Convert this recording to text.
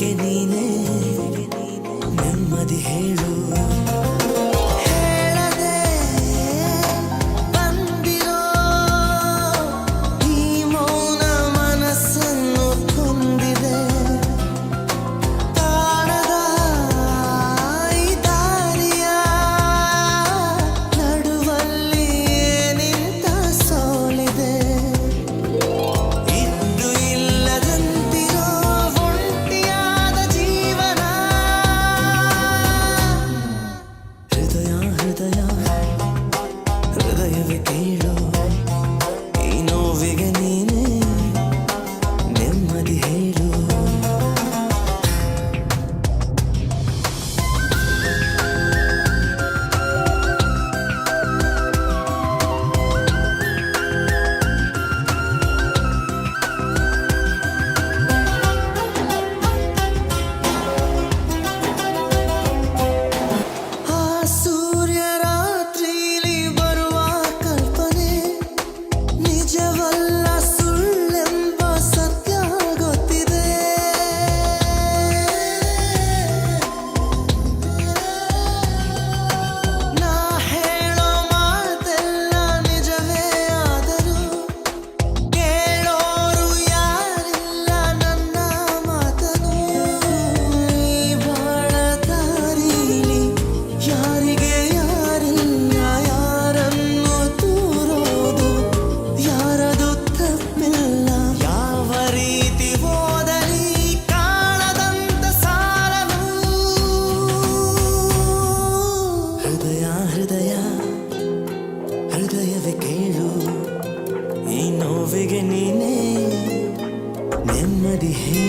que ni the నేనే నెమ్మది హే